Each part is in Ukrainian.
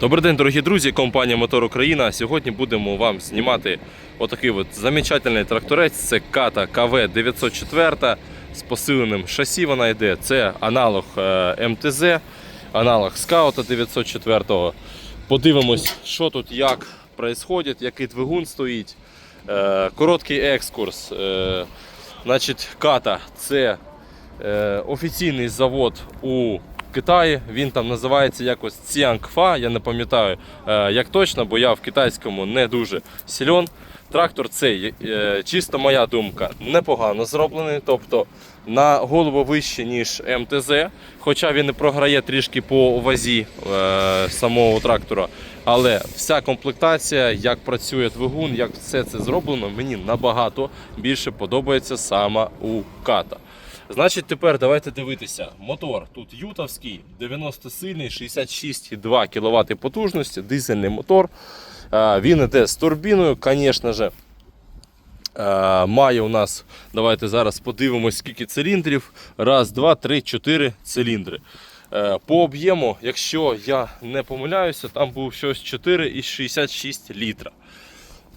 Добрий день, дорогі друзі, компанія Мотор Україна. Сьогодні будемо вам знімати отакий от замечательний тракторець. Це Ката КВ 904 з посиленим шасі. Вона йде. Це аналог е, МТЗ, аналог Скаута 904. Подивимось, що тут як відбувається, який двигун стоїть. Е, Короткий екскурс. Е, Значить, Ката це офіційний завод у Китаї. Він там називається якось Ціангфа. Я не пам'ятаю е, як точно, бо я в китайському не дуже сильон. Трактор цей, е, чисто моя думка, непогано зроблений. Тобто на голову вище, ніж МТЗ, хоча він і програє трішки по вазі е, самого трактора. Але вся комплектація, як працює двигун, як все це зроблено, мені набагато більше подобається саме у ката. Значить, тепер давайте дивитися. Мотор тут ютовський, 90 сильний, 66,2 кВт потужності, дизельний мотор. Е, Він іде з турбіною, звісно ж. Е, Має у нас, давайте зараз подивимось, скільки циліндрів. Раз, два, три, чотири циліндри. Е, По об'єму, якщо я не помиляюся, там був щось 4,66 літра.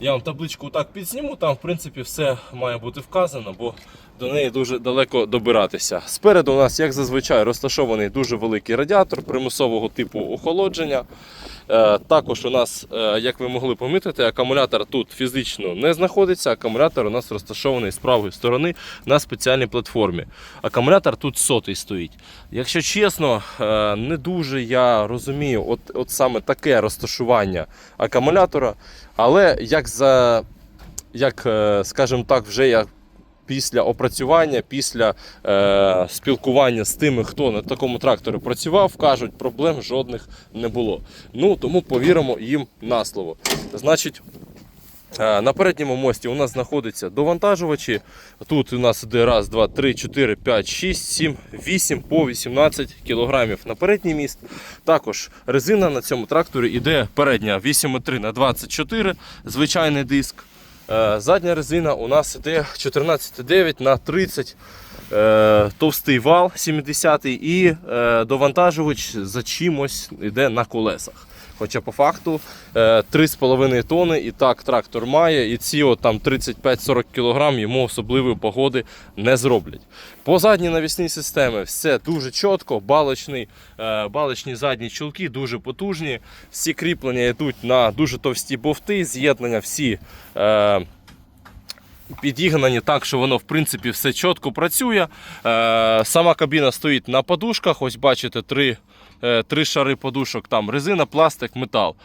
Я вам табличку так підзніму, там в принципі все має бути вказано, бо до неї дуже далеко добиратися. Спереду у нас, як зазвичай, розташований дуже великий радіатор примусового типу охолодження. Е, Також у нас, е, як ви могли помітити, акумулятор тут фізично не знаходиться. Акумулятор у нас розташований з правої сторони на спеціальній платформі. Акумулятор тут сотий стоїть. Якщо чесно, е, не дуже я розумію, от, от саме таке розташування акумулятора. Але як за, як, скажімо так, вже я після опрацювання, після е, спілкування з тими, хто на такому тракторі працював, кажуть, проблем жодних не було. Ну тому повіримо їм на слово. Значить. е, На передньому мості у нас знаходяться довантажувачі. Тут у нас іде раз, два, три, чотири, п'ять, шість, сім, вісім по 18 кілограмів на передній міст. Також резина на цьому тракторі іде передня 8,3 на 24, звичайний диск. Е, Задня резина у нас іде 14,9 на 30 е, товстий вал 70 і е, довантажувач за чимось йде на колесах. Хоча по факту е, 3,5 тони і так трактор має, і ці от там 35-40 кг йому особливої погоди не зроблять. По задній навісній системі все дуже чітко, балочний, е, балочні задні чулки дуже потужні. Всі кріплення йдуть на дуже товсті бовти, з'єднання всі. Е, Підігнані так, що воно в принципі все чітко працює. Е, сама кабіна стоїть на подушках. Ось бачите, три, е, три шари подушок. Там резина, пластик, метал.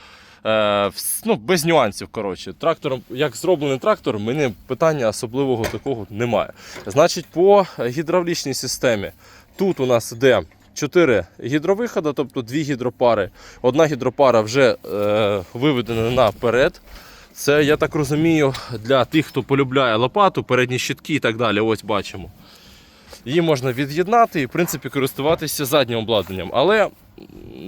Е, ну, без нюансів. коротше. Трактором, як зроблений трактор, мене питання особливого такого немає. Значить, по гідравлічній системі тут у нас іде 4 гідровиходи, тобто дві гідропари. Одна гідропара вже е, виведена наперед. Це, я так розумію, для тих, хто полюбляє лопату, передні щитки і так далі. Ось бачимо. Її можна від'єднати і, в принципі, користуватися заднім обладнанням. Але,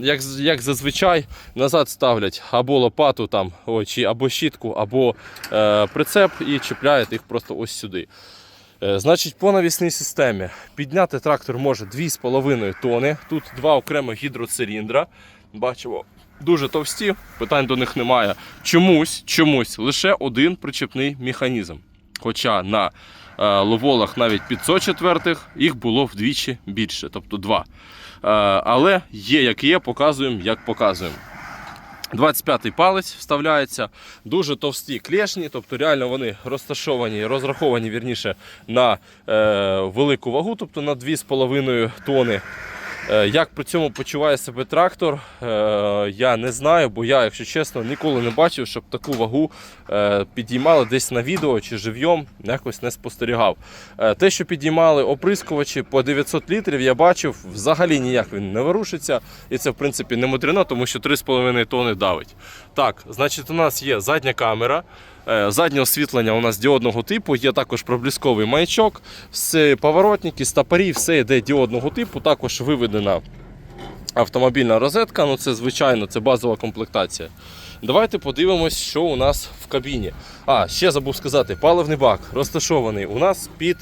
як, як зазвичай, назад ставлять або лопату, там, ой, чи, або щітку, або е, прицеп і чіпляють їх просто ось сюди. Е, Значить, по навісній системі підняти трактор може 2,5 тони. Тут два окремих гідроциліндра. Бачимо, дуже товсті, питань до них немає. Чомусь, чомусь лише один причепний механізм. Хоча на е, ловолах навіть 504 їх було вдвічі більше, тобто два. Е, але є як є, показуємо, як показуємо. 25-й палець вставляється, дуже товсті клешні, тобто реально вони розташовані, розраховані вірніше, на е, велику вагу, тобто на 2,5 тони. Е, як при цьому почуває себе трактор, е, я не знаю, бо я, якщо чесно, ніколи не бачив, щоб таку вагу е, підіймали десь на відео чи живйом, якось не спостерігав. Те, що підіймали оприскувачі по 900 літрів, я бачив, взагалі ніяк він не ворушиться. І це, в принципі, не мудрено, тому що 3,5 тони давить. Так, значить, у нас є задня камера. Е, Заднє освітлення у нас діодного типу, є також проблисковий маячок, все поворотники, стопорі, все йде діодного типу, також виведена автомобільна розетка, ну це звичайно, це базова комплектація. Давайте подивимось, що у нас в кабіні. А, ще забув сказати, паливний бак розташований у нас під,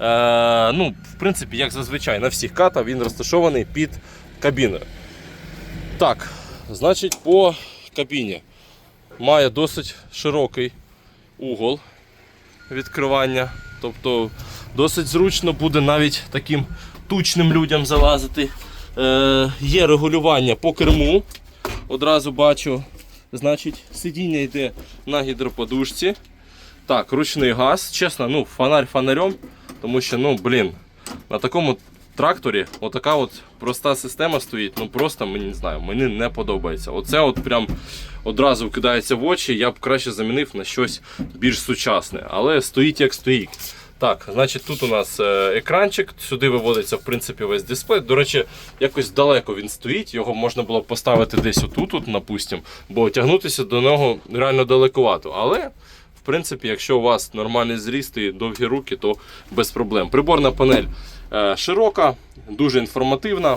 е, ну, в принципі, як зазвичай, на всіх катах він розташований під кабіною. Так, Значить, по кабіні має досить широкий угол відкривання. Тобто досить зручно буде навіть таким тучним людям залазити. Е, є регулювання по керму. Одразу бачу. Значить, сидіння йде на гідроподушці. Так, ручний газ. Чесно, ну, фонарь фонарем, тому що, ну, блін, на такому тракторі отака от проста система стоїть. Ну просто мені не знаю, мені не подобається. Оце от прям одразу кидається в очі. Я б краще замінив на щось більш сучасне. Але стоїть як стоїть. Так, значить, тут у нас е, екранчик, сюди виводиться в принципі весь дисплей. До речі, якось далеко він стоїть, його можна було поставити десь отут, от, напустим, бо тягнутися до нього реально далекувато. Але, принципі, якщо у вас нормальний зріст і довгі руки, то без проблем. Приборна панель е, широка, дуже інформативна.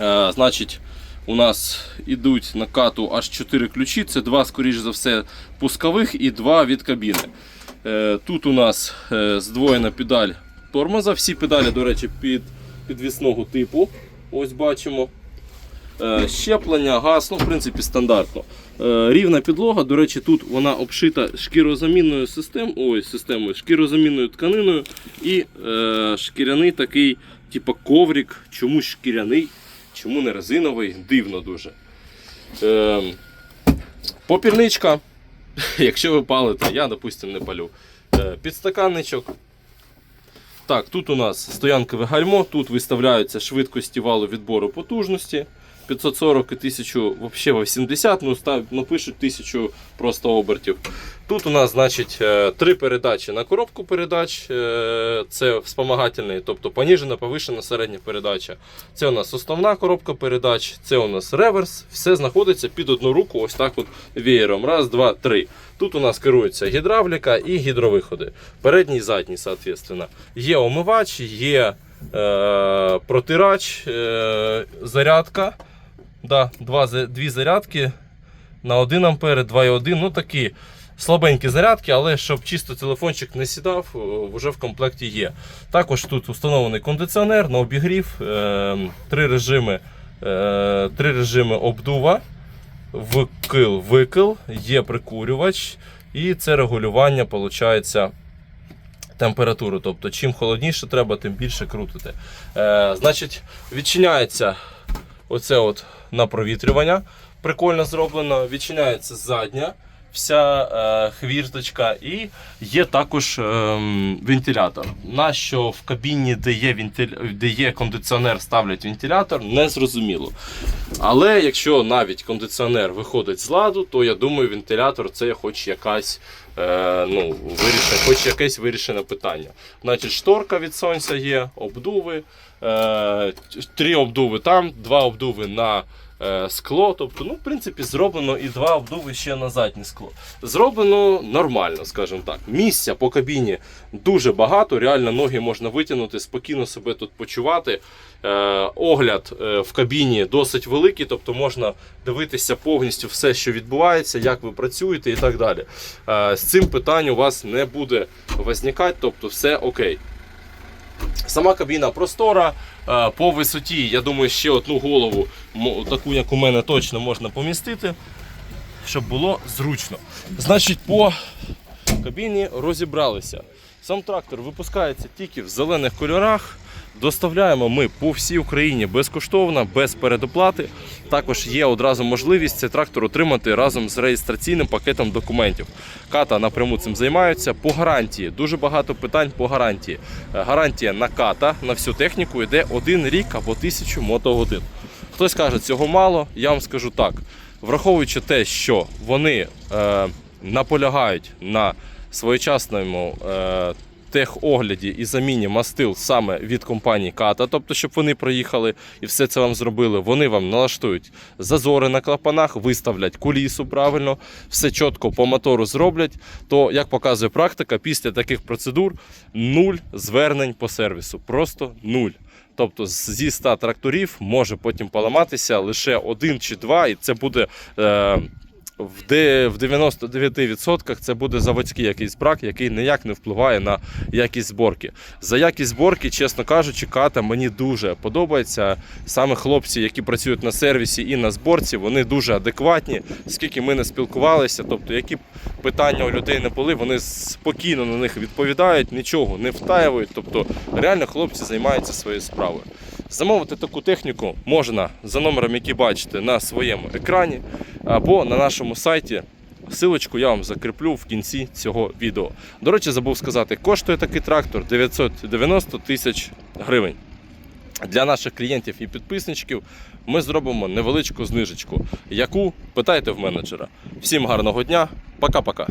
Е, значить, у нас ідуть на кату аж 4 ключі. Це два, скоріш за все, пускових і два від кабіни. Е, Тут у нас здвоєна педаль тормоза. Всі педалі, до речі, під підвісного типу. Ось бачимо. Е, Щеплення, газ, ну, в принципі, стандартно. Е, Рівна підлога, до речі, тут вона обшита шкірозамінною системою, ой, системою, шкірозамінною тканиною і е, шкіряний такий, типу коврик. Чому шкіряний, чому не резиновий, дивно дуже. Е, попільничка. Якщо ви палите, я, допустим, не палю. Е, Підстаканничок. Так, тут у нас стоянкове гальмо, тут виставляються швидкості валу відбору потужності. 540 і 1000 взагалі 80, ну став, напишуть 1000 просто обертів. Тут у нас значить, е, три передачі на коробку передач. е, Це вспомагательний, тобто поніжена, повишена, середня передача. Це у нас основна коробка передач, це у нас реверс. Все знаходиться під одну руку, ось так от веєром. Раз, два, три. Тут у нас керується гідравліка і гідровиходи. Передній і задній, соответственно. Є омивач, є е, протирач, зарядка. Да, два, дві зарядки на 1 ампер, 2,1. Ну такі слабенькі зарядки, але щоб чисто телефончик не сідав, вже в комплекті є. Також тут встановлений кондиціонер на обігрів, е, три режими, е, три режими обдува, вкил, викил, є прикурювач, і це регулювання, виходить, температури. Тобто, чим холодніше треба, тим більше крутити. Е, значить, відчиняється оце от на провітрювання. Прикольно зроблено. Відчиняється задня вся е, хвірточка, і є також ем, вентилятор. Нащо в кабіні, де є, вентиль... де є кондиціонер, ставлять вентилятор, не зрозуміло. Але якщо навіть кондиціонер виходить з ладу, то я думаю, вентилятор це хоч якась. Е, ну, вирішення, хоч якесь вирішене питання. Значить, шторка від сонця є, обдуви, е, три обдуви там, два обдуви на е, скло. Тобто, ну, в принципі, зроблено і два обдуви ще на заднє скло. Зроблено нормально, скажімо так. Місця по кабіні дуже багато, реально ноги можна витягнути, спокійно себе тут почувати. Е, огляд е, в кабіні досить великий, тобто можна дивитися повністю все, що відбувається, як ви працюєте і так далі. Е, з цим питань у вас не буде визникати, тобто все окей. Сама кабіна простора. е, По висоті, я думаю, ще одну голову, таку як у мене, точно можна помістити, щоб було зручно. Значить, по кабіні розібралися. Сам трактор випускається тільки в зелених кольорах. Доставляємо ми по всій Україні безкоштовно, без передоплати. Також є одразу можливість цей трактор отримати разом з реєстраційним пакетом документів. Ката напряму цим займаються. По гарантії дуже багато питань по гарантії. Е, Гарантія на ката на всю техніку йде один рік або тисячу мотогодин. Хтось каже, цього мало. Я вам скажу так. Враховуючи те, що вони е, наполягають на своєчасному е, техогляді і заміні мастил саме від компанії Ката, тобто, щоб вони проїхали і все це вам зробили. Вони вам налаштують зазори на клапанах, виставлять кулісу правильно, все чітко по мотору зроблять. То, як показує практика, після таких процедур нуль звернень по сервісу. Просто нуль. Тобто зі 100 тракторів може потім поламатися лише один чи два, і це буде. Е, в 99% це буде заводський якийсь брак, який ніяк не впливає на якість зборки. За якість зборки, чесно кажучи, ката мені дуже подобається. Саме хлопці, які працюють на сервісі і на зборці, вони дуже адекватні. Скільки ми не спілкувалися, тобто які б питання у людей не були, вони спокійно на них відповідають, нічого не втаюють. Тобто реально хлопці займаються своєю справою. Замовити таку техніку можна за номером, який бачите на своєму екрані, або на нашому сайті. Силочку я вам закріплю в кінці цього відео. До речі, забув сказати, коштує такий трактор 990 тисяч гривень. Для наших клієнтів і підписничків ми зробимо невеличку знижечку, яку питайте в менеджера. Всім гарного дня, пока-пока.